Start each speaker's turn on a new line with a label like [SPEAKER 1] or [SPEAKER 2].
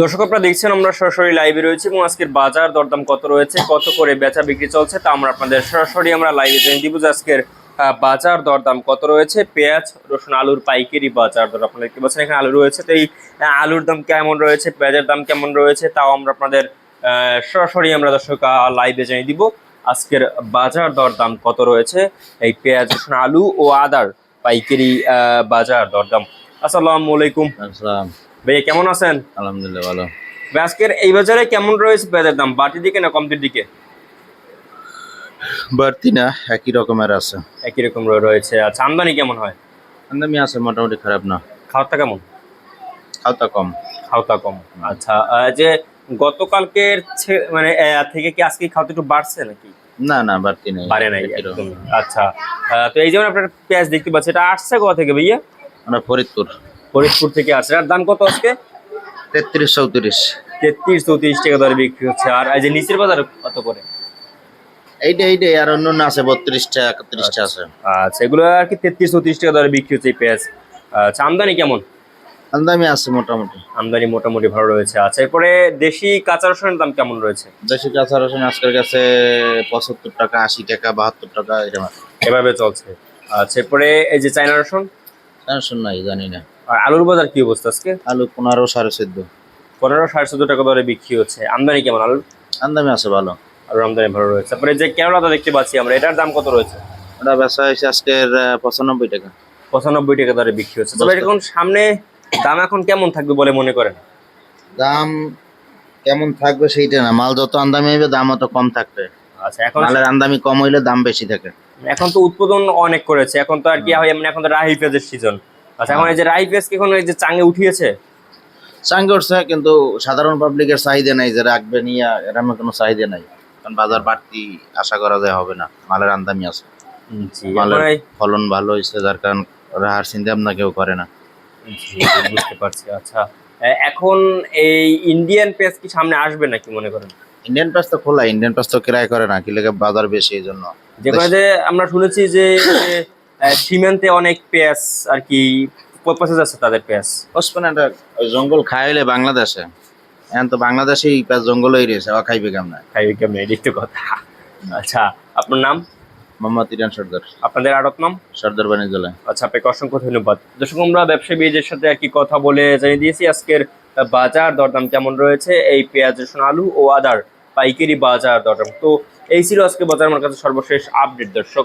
[SPEAKER 1] দর্শক, আপনারা দেখছেন, আমরা সরাসরি লাইভে রয়েছি এবং আজকের বাজার দরদাম কত রয়েছে, কত করে বেচা বিক্রি চলছে, তা আমরা আপনাদের সরাসরি আমরা লাইভে জেনে দিব আজকের বাজার দরদাম কত রয়েছে, পেঁয়াজ, রসুন, আলুর পাইকারি বাজার দর আপনারা দেখতে পাচ্ছেন, এখানে আলু রয়েছে, তো এই আলুর দাম কেমন রয়েছে, পেঁয়াজের দাম কেমন রয়েছে, তাও আমরা আপনাদের সরাসরি আমরা দর্শক লাইভে জেনে দিব। আজকের বাজার দরদাম কত রয়েছে, এই পেঁয়াজ, রসুন, আলু ও আদার পাইকারি বাজার দরদাম। আসসালামু আলাইকুম।
[SPEAKER 2] আসসালাম।
[SPEAKER 1] ভাইয়া কেমন আছেন?
[SPEAKER 2] আলহামদুলিল্লাহ ভালো।
[SPEAKER 1] আজকের এই বাজারে কেমন রয়েছে পেঁয়াজের দাম? বাটির দিকে না কমতির দিকে?
[SPEAKER 2] বাড়তি না একই রকমের আছে।
[SPEAKER 1] একই রকম রয়েছে। আচ্ছা আমদানি কেমন হয়?
[SPEAKER 2] আমদামি আছে মোটামুটি খারাপ না।
[SPEAKER 1] খাওয়াটা কেমন?
[SPEAKER 2] খাওয়া কম।
[SPEAKER 1] খাওয়াটা কম। আচ্ছা যে গতকালকের মানে থেকে কি আজকে খাওয়াটা একটু বাড়ছে নাকি?
[SPEAKER 2] না না বাড়তি নেই।
[SPEAKER 1] বাড়ে নাই আচ্ছা তো এই যেমন আপনার পেঁয়াজ দেখতে পাচ্ছি এটা আসছে কোথা থেকে ভাইয়া?
[SPEAKER 2] আমরা ফরিদপুর।
[SPEAKER 1] ফরিদপুর থেকে আসছে আর দাম কত আজকে?
[SPEAKER 2] তেত্রিশ চৌত্রিশ।
[SPEAKER 1] তেত্রিশ চৌত্রিশ টাকা দরে বিক্রি হচ্ছে। আর এই যে নিচের বাজার কত করে?
[SPEAKER 2] এইটা এইটাই আর অন্য আছে বত্রিশটা একত্রিশটা আছে।
[SPEAKER 1] আচ্ছা এগুলো আর কি তেত্রিশ চৌত্রিশ টাকা দরে বিক্রি হচ্ছে এই পেঁয়াজ। আচ্ছা আমদানি কেমন?
[SPEAKER 2] আমদামি আছে মোটামুটি।
[SPEAKER 1] আমদানি মোটামুটি ভালো রয়েছে। আচ্ছা এরপরে দেশি কাঁচা রসুনের দাম কেমন রয়েছে?
[SPEAKER 2] দেশি কাঁচা রসুন আজকের কাছে পঁচাত্তর টাকা আশি টাকা বাহাত্তর টাকা এরকম।
[SPEAKER 1] এভাবে চলছে। আচ্ছা এরপরে এই যে চাইনা রসুন?
[SPEAKER 2] টেনশন নাই জানি না।
[SPEAKER 1] আর আলুর বাজার কি অবস্থা আজকে?
[SPEAKER 2] আলু পনেরো সাড়ে চোদ্দ।
[SPEAKER 1] পনেরো সাড়ে চোদ্দ টাকা দরে বিক্রি হচ্ছে। আমদানি কেমন আলুর?
[SPEAKER 2] আছে ভালো।
[SPEAKER 1] আমদানি ভালো রয়েছে। তারপরে যে কেরলাটা দেখতে পাচ্ছি আমরা এটার দাম কত রয়েছে?
[SPEAKER 2] ওটা বেচা হয়েছে আজকের পঁচানব্বই টাকা।
[SPEAKER 1] পঁচানব্বই টাকা দরে বিক্রি হচ্ছে। তবে এখন সামনে দাম এখন কেমন থাকবে বলে মনে করেন?
[SPEAKER 2] দাম কেমন থাকবে সেইটা না। মাল যত আমদামি হবে দাম অত কম থাকবে।
[SPEAKER 1] আচ্ছা এখন
[SPEAKER 2] মালের আমদামি কম হইলে দাম বেশি থাকে।
[SPEAKER 1] এখন তো উৎপাদন অনেক করেছে এখন তো আর কি হয় মানে এখন তো রাহি পেঁয়াজের সিজন আচ্ছা এখন এই যে রাহি পেঁয়াজ কি এখন এই যে চাঙে উঠিয়েছে?
[SPEAKER 2] চাঙ্গে উঠছে কিন্তু সাধারণ পাবলিকের চাহিদা নাই যে রাখবে নিয়ে এরকম কোনো চাহিদা নাই। কারণ বাজার বাড়তি আশা করা যায় হবে না মালের আমদামি আছে। মালের ফলন ভালো হয়েছে যার কারণ রাহার চিন্তা ভাবনা কেউ করে না।
[SPEAKER 1] বুঝতে পারছি আচ্ছা। এখন এই ইন্ডিয়ান পেঁয়াজ কি সামনে আসবে নাকি মনে করেন?
[SPEAKER 2] ইন্ডিয়ান পাস তো খোলা ইন্ডিয়ান পাস তো ক্রয় করে না কি লেগে বাজার বেশি এই জন্য।
[SPEAKER 1] যেখানে যে আমরা শুনেছি যে সীমান্তে অনেক পেঁয়াজ আর কি প- পচে যাচ্ছে তাদের পেঁয়াজ।
[SPEAKER 2] জঙ্গল খাইলে বাংলাদেশে। এখন তো বাংলাদেশেই পাস জঙ্গলই রয়েছে খাইবে কেমন?
[SPEAKER 1] খাইবে কেমন? এদিক তো কথা। আচ্ছা আপনার নাম?
[SPEAKER 2] মোহাম্মদ ইরান সর্দার।
[SPEAKER 1] আপনাদের আড়ত নাম?
[SPEAKER 2] সর্দার বাণিজ্যালয়
[SPEAKER 1] আচ্ছা আপনাকে অসংখ্য ধন্যবাদ। দর্শক আমরা ব্যবসায়ী বীজের সাথে আর কি কথা বলে জানিয়ে দিয়েছি আজকের বাজার দরদাম কেমন রয়েছে? এই পেঁয়াজ রসুন আলু ও আদার পাইকারি বাজার দরদাম। তো এই ছিল আজকে বাজার আমার কাছে সর্বশেষ আপডেট দর্শক।